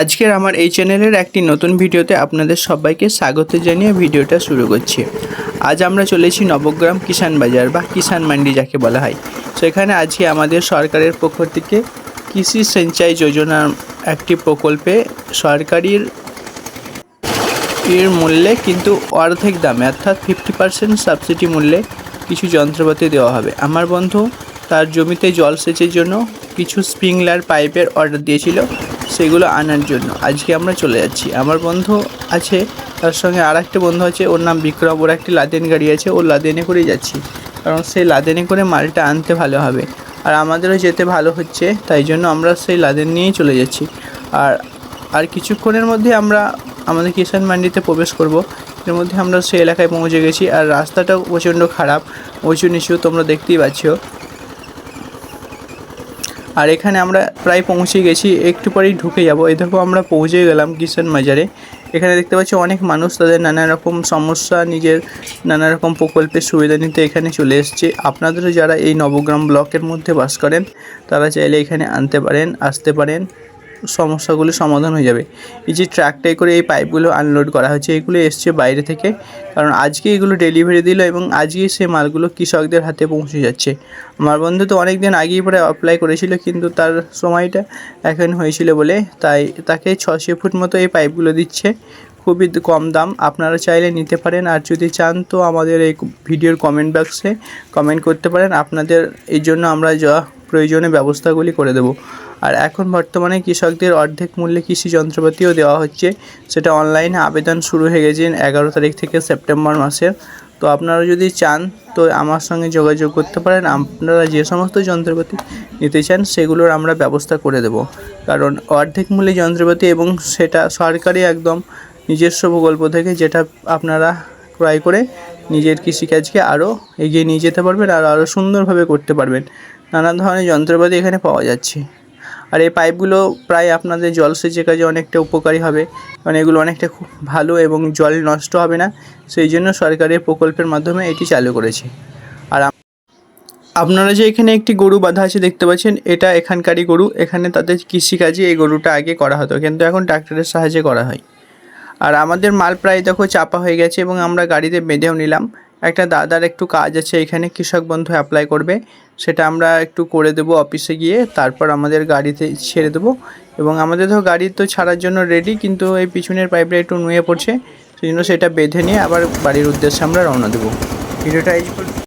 আজকের আমার এই চ্যানেলের একটি নতুন ভিডিওতে আপনাদের সবাইকে স্বাগত জানিয়ে ভিডিওটা শুরু করছি। আজ আমরা চলেছি নবগ্রাম কিষান বাজার, বা কিষান মান্ডি যাকে বলা হয়। সেখানে আজকে আমাদের সরকারের পক্ষ থেকে কৃষি সিঞ্চাই যোজনার একটি প্রকল্পে সরকারির এর মূল্যে কিন্তু অর্ধেক দামে, অর্থাৎ ফিফটি পার্সেন্ট সাবসিডি মূল্যে কিছু যন্ত্রপাতি দেওয়া হবে। আমার বন্ধু তার জমিতে জল সেচের জন্য কিছু স্প্রিংলার পাইপের অর্ডার দিয়েছিল, সেগুলো আনার জন্য। আজকে আমরা চলে যাচ্ছি। আমার বন্ধু আছে, তার সঙ্গে আর একটা বন্ধু আছে, ওর নাম বিক্রম। ওর একটি লাদেন গাড়ি আছে ওর লাদেনে করেই যাচ্ছি। কারণ সেই লাদেনে করে মালটা আনতে ভালো হবে। আর আমাদেরও যেতে ভালো হচ্ছে, তাই জন্য আমরা সেই লাদেন নিয়েই চলে যাচ্ছি। আর আর কিছুক্ষণের মধ্যে আমরা আমাদের কিষান মান্ডিতে প্রবেশ করব। এর মধ্যে আমরা সেই এলাকায় পৌঁছে গেছি। আর রাস্তাটাও প্রচণ্ড খারাপ। উঁচু নিচু তোমরা দেখতেই পাচ্ছ। আর এখানে আমরা প্রায় পৌঁছে গেছি, একটু পরেই ঢুকে যাব। এই দেখো আমরা পৌঁছে গেলাম কিষান বাজারে এখানে দেখতে পাচ্ছি অনেক মানুষ তাদের নানা রকম সমস্যা, নিজের নানা রকম প্রকল্পের সুবিধা নিতে এখানে চলে এসছে। আপনাদেরও যারা এই নবগ্রাম ব্লকের মধ্যে বাস করেন, তারা চাইলে এখানে আনতে পারেন, আসতে পারেন। সমস্যাগুলো সমাধান হয়ে যাবে। এই যে ট্রাকটায় করে এই পাইপগুলো আনলোড করা হয়েছে, এগুলো এসছে বাইরে থেকে। কারণ আজকে এগুলো ডেলিভারি দিল এবং আজকেই সে মালগুলো কৃষকদের হাতে পৌঁছে যাচ্ছে। আমার বন্ধু তো অনেক দিন আগেই পরে অ্যাপ্লাই করেছিল, কিন্তু তার সময়টা এখন হয়েছিল বলে তাই তাকে ছশো ফুট মতো এই পাইপগুলো দিচ্ছে। খুবই কম দাম, আপনারা চাইলে নিতে পারেন। আর যদি চান তো আমাদের এই ভিডিওর কমেন্ট বক্সে কমেন্ট করতে পারেন। আপনাদের এই জন্য আমরা যা প্রয়োজনীয় ব্যবস্থাগুলি করে দেব। আর এখন বর্তমানে কৃষকদের অর্ধেক মূল্যে কৃষি যন্ত্রপাতিও দেওয়া হচ্ছে। সেটা অনলাইনে আবেদন শুরু হয়ে গেছে এগারো তারিখ থেকে সেপ্টেম্বর মাসের তো আপনারা যদি চান, তো আমার সঙ্গে যোগাযোগ করতে পারেন। আপনারা যে সমস্ত যন্ত্রপাতি নিতে চান, সেগুলোর আমরা ব্যবস্থা করে দেব। কারণ অর্ধেক মূল্যে যন্ত্রপাতি এবং সেটা সরকারি একদম নিজস্ব প্রকল্প থেকে যেটা আপনারা ক্রয় করে নিজের কৃষিকাজকে আরও এগিয়ে নিয়ে যেতে পারবেন আর আরও সুন্দরভাবে করতে পারবেন। নানা ধরনের যন্ত্রপাতি এখানে পাওয়া যাচ্ছে। আর এই পাইপগুলো প্রায় আপনাদের জলসেচের কাজে অনেকটা উপকারী হবে। কারণ এগুলো অনেকটা খুব ভালো এবং জল নষ্ট হবে না। সেই জন্য সরকারের প্রকল্পের মাধ্যমে এটি চালু করেছে। আর আপনারা যে এখানে একটি গরু বাঁধা আছে দেখতে পাচ্ছেন, এটা এখানকারই গরু। এখানে তাদের কৃষিকাজে এই গরুটা আগে করা হতো, কিন্তু এখন ট্রাক্টরের সাহায্যে করা হয়। আর আমাদের মাল প্রায় দেখো চাপা হয়ে গেছে এবং আমরা গাড়িতে বেঁধেও নিলাম। একটা দাদার একটু কাজ আছে, এখানে কৃষক বন্ধু অ্যাপ্লাই করবে। সেটা আমরা একটু করে দেব অফিসে গিয়ে, তারপর আমাদের গাড়িতে ছেড়ে দেবো। এবং আমাদের তো গাড়ি তো ছাড়ার জন্য রেডি কিন্তু এই পিছনের পাইপটা একটু নুয়ে পড়ছে। সেই জন্য সেটা বেঁধে নিয়ে আবার বাড়ির উদ্দেশ্যে আমরা রওনা দেবো। ভিডিওটা এই